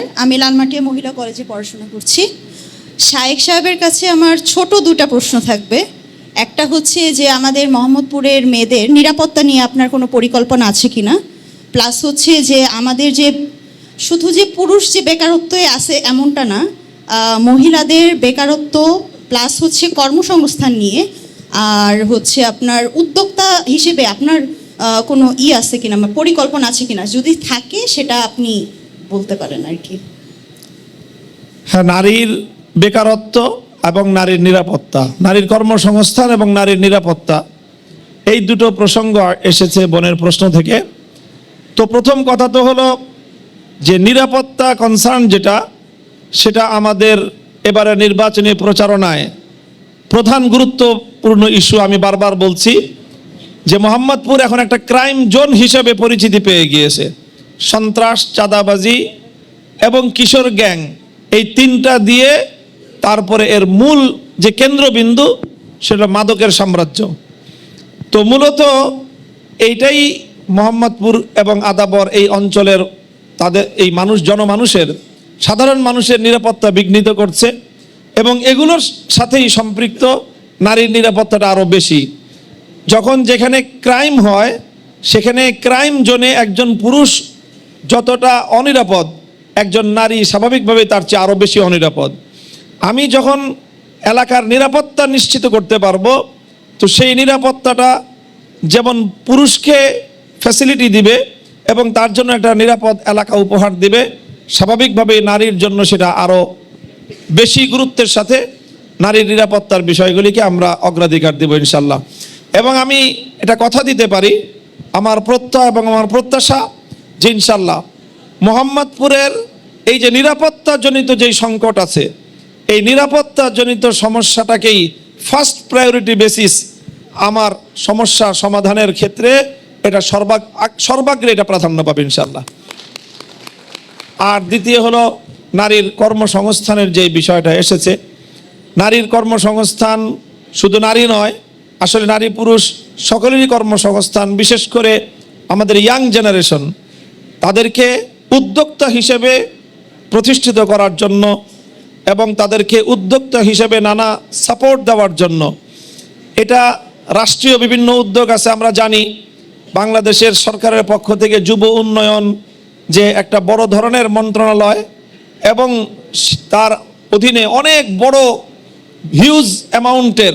সরকার আমি লালমাটিয়া মহিলা কলেজে পড়াশোনা করছি। শায়েক সাহেবের কাছে আমার ছোট দুটা প্রশ্ন থাকবে। একটা হচ্ছে যে, আমাদের মোহাম্মদপুরের মেয়েদের নিরাপত্তা নিয়ে আপনার কোনো পরিকল্পনা আছে কি না প্লাস হচ্ছে যে, আমাদের যে, শুধু যে পুরুষ যে বেকারত্বে আছে এমনটা না মহিলাদের বেকারত্ব প্লাস হচ্ছে কর্মসংস্থান নিয়ে, আর হচ্ছে আপনার উদ্যোক্তা হিসেবে আপনার কোনো ই আছে কিনা পরিকল্পনা আছে কিনা? যদি থাকে সেটা আপনি বলতে পারেন আর কি। হ্যাঁ নারীর বেকারত্ব এবং নারীর নিরাপত্তা, নারীর কর্মসংস্থান এবং নারীর নিরাপত্তা, এই দুটো প্রসঙ্গ এসেছে বনের প্রশ্ন থেকে। তো প্রথম কথা তো হলো যে নিরাপত্তা কনসার্ন যেটা, সেটা আমাদের এবারে নির্বাচনী প্রচারণায় প্রধান গুরুত্বপূর্ণ ইস্যু আমি বারবার বলছি যে মোহাম্মদপুর এখন একটা ক্রাইম জোন হিসেবে পরিচিতি পেয়ে গিয়েছে। সন্ত্রাস, চাঁদাবাজি এবং কিশোর গ্যাং, এই তিনটা দিয়ে তারপরে এর মূল যে কেন্দ্রবিন্দু সেটা মাদকের সাম্রাজ্য। তো মূলত এইটাই মোহাম্মদপুর এবং আদাবর এই অঞ্চলের তাদের এই মানুষ, জনমানুষের, সাধারণ মানুষের নিরাপত্তা বিঘ্নিত করছে এবং এগুলোর সাথেই সম্পৃক্ত নারীর নিরাপত্তাটা আরও বেশি। যখন যেখানে ক্রাইম হয়, সেখানে ক্রাইম জোনে একজন পুরুষ যতটা অনিরাপদ, একজন নারী স্বাভাবিকভাবে তার চেয়ে আরও বেশি অনিরাপদ। আমি যখন এলাকার নিরাপত্তা নিশ্চিত করতে পারব, তো সেই নিরাপত্তাটা যেমন পুরুষকে ফ্যাসিলিটি দিবে এবং তার জন্য একটা নিরাপদ এলাকা উপহার দিবে স্বাভাবিকভাবে নারীর জন্য সেটা আরও বেশি গুরুত্বের সাথে নারীর নিরাপত্তার বিষয়গুলিকে আমরা অগ্রাধিকার দেব ইনশাল্লাহ এবং আমি এটা কথা দিতে পারি, আমার প্রত্যয় এবং আমার প্রত্যাশা যে ইনশাল্লাহ মোহাম্মদপুরের এই যে নিরাপত্তাজনিত যেই সংকট আছে, এই নিরাপত্তাজনিত সমস্যাটাকেই ফার্স্ট প্রায়োরিটি বেসিস আমার সমস্যা সমাধানের ক্ষেত্রে এটা সর্বাগ সর্বাগ্রে এটা প্রাধান্য পাবে ইনশাল্লাহ। আর দ্বিতীয় হলো নারীর কর্মসংস্থানের যে বিষয়টা এসেছে, নারীর কর্মসংস্থান শুধু নারী নয়, আসলে নারী পুরুষ সকলেরই কর্মসংস্থান, বিশেষ করে আমাদের ইয়াং জেনারেশন তাদেরকে উদ্যোক্তা হিসেবে প্রতিষ্ঠিত করার জন্য এবং তাদেরকে উদ্যোক্তা হিসেবে নানা সাপোর্ট দেওয়ার জন্য। এটা রাষ্ট্রীয় বিভিন্ন উদ্যোগ আছে, আমরা জানি। বাংলাদেশের সরকারের পক্ষ থেকে যুব উন্নয়ন যে একটা বড় ধরনের মন্ত্রণালয় এবং তার অধীনে অনেক বড় হিউজ অ্যামাউন্টের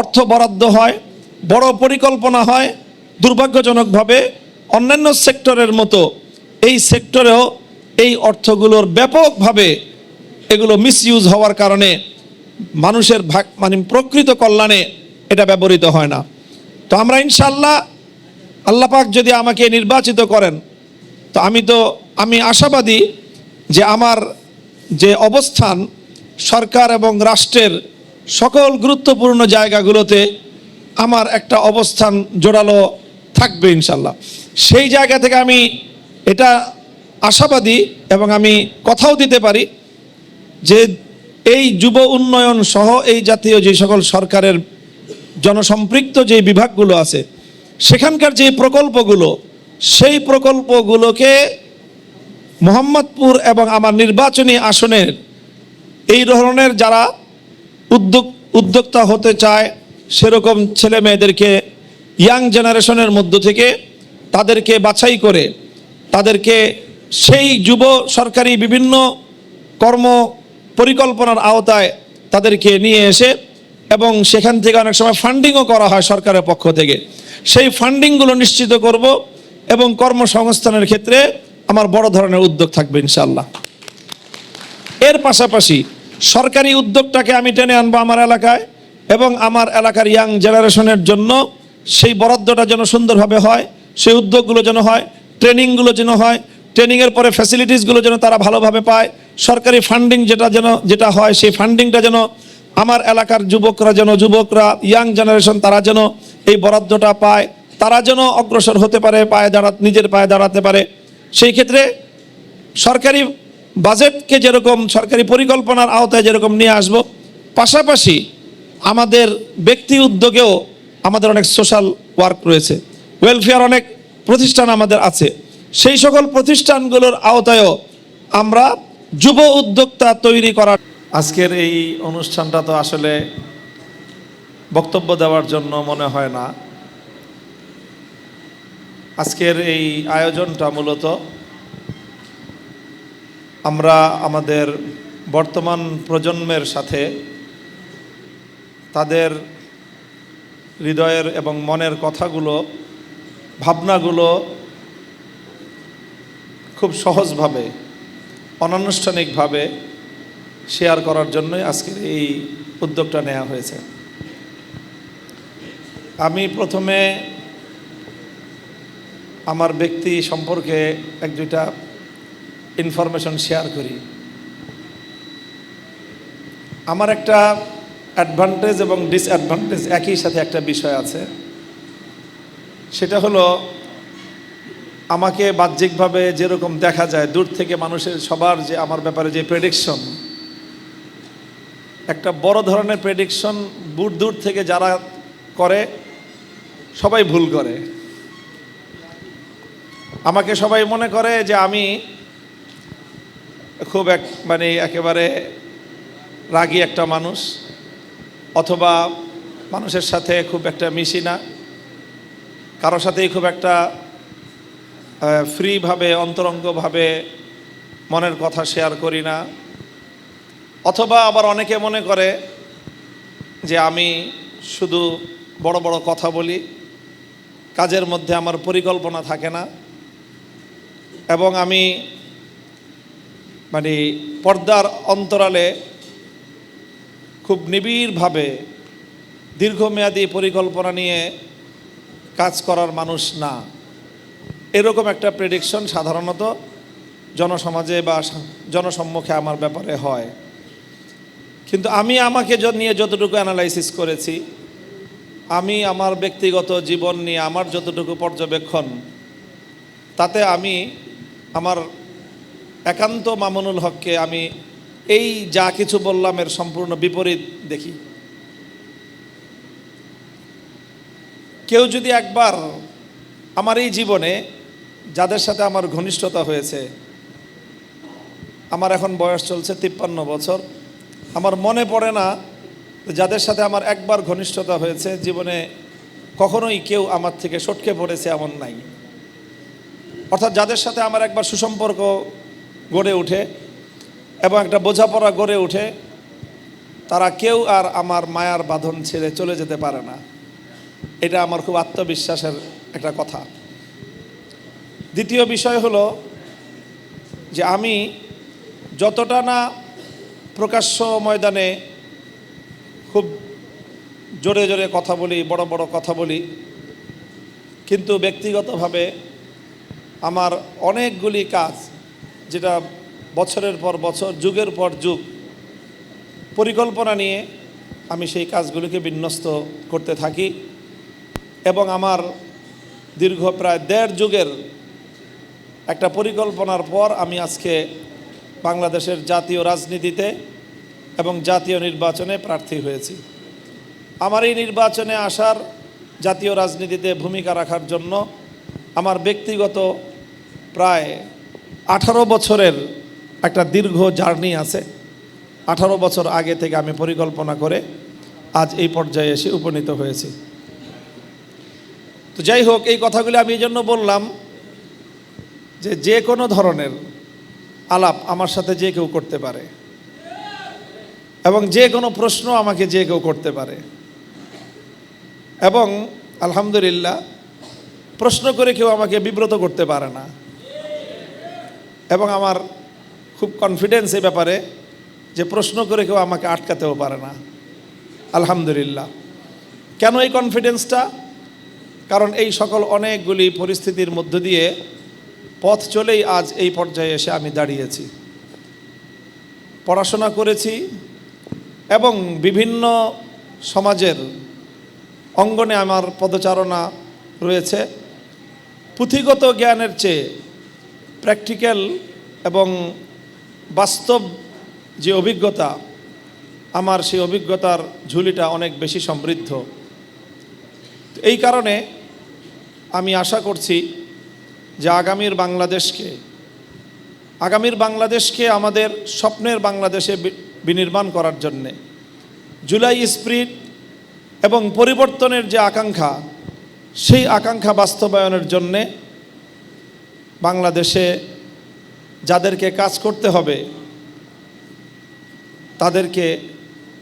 অর্থ বরাদ্দ হয়, বড় পরিকল্পনা হয়, দুর্ভাগ্যজনকভাবে অন্যান্য সেক্টরের মতো এই সেক্টরেও এই অর্থগুলোর ব্যাপকভাবে এগুলো মিসইউজ হওয়ার কারণে মানুষের ভাগ মানে প্রকৃত কল্যাণে এটা ব্যবহৃত হয় না। তো আমরা ইনশাল্লাহ আল্লাপাক যদি আমাকে নির্বাচিত করেন, তো আমি তো, আমি আশাবাদী যে আমার যে অবস্থান সরকার এবং রাষ্ট্রের সকল গুরুত্বপূর্ণ জায়গাগুলোতে আমার একটা অবস্থান জোরালো থাকবে ইনশাল্লাহ সেই জায়গা থেকে আমি এটা আশাবাদী এবং আমি কথাও দিতে পারি যে এই যুব উন্নয়ন সহ এই জাতীয় যে সকল সরকারের জনসম্পৃক্ত যে বিভাগগুলো আছে, সেখানকার যে প্রকল্পগুলো, সেই প্রকল্পগুলোকে মোহাম্মদপুর এবং আমার নির্বাচনী আসনের এই ধরনের যারা উদ্যোগ, উদ্যোক্তা হতে চায়, সেরকম ছেলে মেয়েদেরকে ইয়াং জেনারেশনের মধ্য থেকে তাদেরকে বাছাই করে তাদেরকে সেই যুব সরকারি বিভিন্ন কর্ম পরিকল্পনার আওতায় তাদেরকে নিয়ে এসে এবং সেখান থেকে অনেক সময় ফান্ডিংও করা হয় সরকারের পক্ষ থেকে। সেই ফান্ডিংগুলো নিশ্চিত করব এবং কর্মসংস্থানের ক্ষেত্রে আমার বড় ধরনের উদ্যোগ থাকবে ইনশাল্লাহ এর পাশাপাশি সরকারি উদ্যোগটাকে আমি টেনে আনব আমার এলাকায় এবং আমার এলাকার ইয়াং জেনারেশনের জন্য সেই বরাদ্দটা যেন সুন্দরভাবে হয়, সেই উদ্যোগগুলো যেন হয় ট্রেনিংগুলো যেন হয়, ট্রেনিংয়ের পরে ফ্যাসিলিটিসগুলো যেন তারা ভালোভাবে পায়, সরকারি ফান্ডিং যেটা যেন, যেটা হয়, সেই ফান্ডিংটা যেন আমার এলাকার যুবকরা যেন, যুবকরা ইয়াং জেনারেশন তারা যেন এই বরাদ্দটা পায়, তারা যেন অগ্রসর হতে পারে, পায়ে দাঁড়া, নিজের পায়ে দাঁড়াতে পারে। সেই ক্ষেত্রে সরকারি বাজেটকে যেরকম, সরকারি পরিকল্পনার আওতায় যেরকম নিয়ে আসব, পাশাপাশি আমাদের ব্যক্তি উদ্যোগেও আমাদের অনেক সোশ্যাল ওয়ার্ক রয়েছে। ওয়েলফেয়ার অনেক প্রতিষ্ঠান আমাদের আছে। সেই সকল প্রতিষ্ঠানগুলোর আওতায়ও আমরা যুব উদ্যোক্তা তৈরি করার আজকের এই অনুষ্ঠানটা তো আসলে বক্তব্য দেওয়ার জন্য মনে হয় না। আজকের এই আয়োজনটা মূলত আমরা আমাদের বর্তমান প্রজন্মের সাথে তাদের হৃদয়ের এবং মনের কথাগুলো ভাবনাগুলো খুব সহজভাবে, অনানুষ্ঠানিকভাবে শেয়ার করার জন্যই আজকের এই উদ্যোগটা নেওয়া হয়েছে। আমি প্রথমে আমার ব্যক্তি সম্পর্কে এক দুইটা ইনফরমেশন শেয়ার করি। আমার একটা অ্যাডভান্টেজ এবং ডিসঅ্যাডভান্টেজ একই সাথে একটা বিষয় আছে। সেটা হলো, আমাকে বাহ্যিকভাবে যেরকম দেখা যায়, দূর থেকে মানুষের সবার যে আমার ব্যাপারে যে প্রেডিকশন একটা বড় ধরনের প্রেডিকশন দূর দূর থেকে যারা করে, সবাই ভুল করে। আমাকে সবাই মনে করে যে আমি খুব এক মানে একেবারে রাগী একটা মানুষ, অথবা মানুষের সাথে খুব একটা মিশি না। কারোর সাথেই খুব একটা ফ্রিভাবে, অন্তরঙ্গভাবে মনের কথা শেয়ার করি না। অথবা আবার অনেকে মনে করে যে আমি শুধু বড় বড় কথা বলি, কাজের মধ্যে আমার পরিকল্পনা থাকে না। এবং আমি মানে পর্দার অন্তরালে খুব নিবিড়ভাবে দীর্ঘমেয়াদী পরিকল্পনা নিয়ে কাজ করার মানুষ না। এরকম একটা প্রেডিকশন সাধারণত জনসমাজে বা জনসম্মুখে আমার ব্যাপারে হয়। কিন্তু আমি আমাকে নিয়ে যতটুকু অ্যানালাইসিস করেছি, আমি আমার ব্যক্তিগত জীবন নিয়ে আমার যতটুকু পর্যবেক্ষণ, তাতে আমি আমার একান্ত মামুনুল হককে আমি এই যা কিছু বললাম এর সম্পূর্ণ বিপরীত দেখি। কেউ যদি একবার আমার এই জীবনে যাদের সাথে আমার ঘনিষ্ঠতা হয়েছে, আমার এখন বয়স চলছে তিপ্পান্ন বছর, আমার মনে পড়ে না যাদের সাথে আমার একবার ঘনিষ্ঠতা হয়েছে, জীবনে কখনোই কেউ আমার থেকে সটকে পড়েছে এমন নাই। অর্থাৎ যাদের সাথে আমার একবার সুসম্পর্ক গড়ে ওঠে এবং একটা বোঝাপড়া গড়ে ওঠে, তারা কেউ আর আমার মায়ার বাঁধন ছেড়ে চলে যেতে পারে না। এটা আমার খুব আত্মবিশ্বাসের একটা কথা। দ্বিতীয় বিষয় হলো যে আমি যতটা না প্রকাশ্য ময়দানে খুব জোরে জোরে কথা বলি, বড় বড় কথা বলি, কিন্তু ব্যক্তিগতভাবে আমার অনেকগুলি কাজ যেটা বছরের পর বছর, যুগের পর যুগ পরিকল্পনা নিয়ে আমি সেই কাজগুলিকে বিন্যস্ত করতে থাকি। এবং আমার দীর্ঘ প্রায় দেড় যুগের একটা পরিকল্পনার পর আমি আজকে বাংলাদেশের জাতীয় রাজনীতিতে এবং জাতীয় নির্বাচনে প্রার্থী হয়েছি। আমার এই নির্বাচনে আসার জাতীয় রাজনীতিতে ভূমিকা রাখার জন্য আমার ব্যক্তিগত প্রায় আঠারো বছরের একটা দীর্ঘ জার্নি আছে। আঠারো বছর আগে থেকে আমি পরিকল্পনা করে আজ এই পর্যায়ে এসে উপনীত হয়েছি। তো যাই হোক, এই কথাগুলি আমি এই জন্য বললাম যে যে কোনো ধরনের আলাপ আমার সাথে যে কেউ করতে পারে এবং যে কোনো প্রশ্ন আমাকে যে কেউ করতে পারে। এবং আলহামদুলিল্লাহ, প্রশ্ন করে কেউ আমাকে বিব্রত করতে পারে না। এবং আমার খুব কনফিডেন্স এই ব্যাপারে যে প্রশ্ন করে কেউ আমাকে আটকাতেও পারে না। আলহামদুলিল্লাহ। কেন এই কনফিডেন্সটা কারণ এই সকল অনেকগুলি পরিস্থিতির মধ্য দিয়ে পথ চলেই আজ এই পর্যায়ে এসে আমি দাঁড়িয়েছি। পড়াশোনা করেছি এবং বিভিন্ন সমাজের অঙ্গনে আমার পদচারণা রয়েছে। পুঁথিগত জ্ঞানের চেয়ে প্র্যাকটিক্যাল এবং বাস্তব যে অভিজ্ঞতা, আমার সেই অভিজ্ঞতার ঝুলিটা অনেক বেশি সমৃদ্ধ। এই কারণে আমি আশা করছি যে আগামীর বাংলাদেশকে আগামীর বাংলাদেশকে আমাদের স্বপ্নের বাংলাদেশে বিনির্মাণ করার জন্যে জুলাই স্প্রিট এবং পরিবর্তনের যে আকাঙ্ক্ষা, সেই আকাঙ্ক্ষা বাস্তবায়নের জন্যে বাংলাদেশে যাদেরকে কাজ করতে হবে, তাদেরকে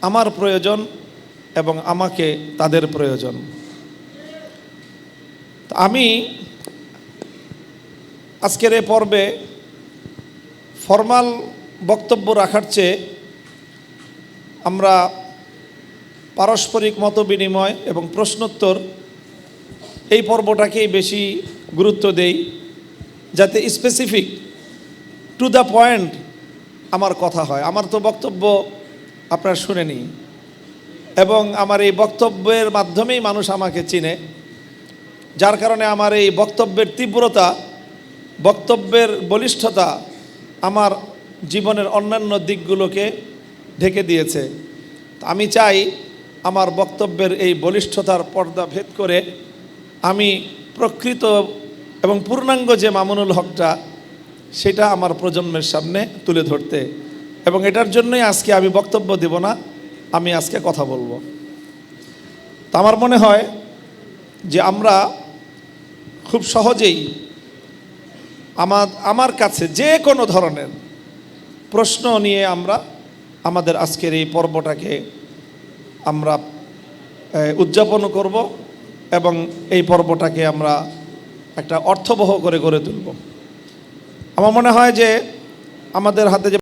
আমার প্রয়োজন এবং আমাকে তাদের প্রয়োজন। আমি আজকের এ পর্বে ফর্মাল বক্তব্য রাখার চেয়ে আমরা পারস্পরিক মত বিনিময় এবং প্রশ্নোত্তর এই পর্বটাকেই বেশি গুরুত্ব দেই, যাতে স্পেসিফিক টু দ্য পয়েন্ট আমার কথা হয়। আমার তো বক্তব্য আপনারা শুনেনি এবং আমার এই বক্তব্যের মাধ্যমেই মানুষ আমাকে চিনে। যার কারণে আমার এই বক্তব্যের তীব্রতা, বক্তব্যের বলিষ্ঠতা আমার জীবনের অন্যান্য দিকগুলোকে ঢেকে দিয়েছে। আমি চাই আমার বক্তব্যের এই বলিষ্ঠতার পর্দা ভেদ করে আমি প্রকৃত এবং পূর্ণাঙ্গ যে মামুনুল হকটা, সেটা আমার প্রজন্মের সামনে তুলে ধরতে। এবং এটার জন্যই আজকে আমি বক্তব্য দেব না, আমি আজকে কথা বলব। তা আমার মনে হয় যে আমরা খুব সহজেই আমার আমার কাছে যে কোনো ধরনের প্রশ্ন নিয়ে আমরা আমাদের আজকের এই পর্বটাকে আমরা উদযাপন করব এবং এই পর্বটাকে আমরা একটা অর্থবহ করে গড়ে তুলব। আমার মনে হয় যে আমাদের হাতে যে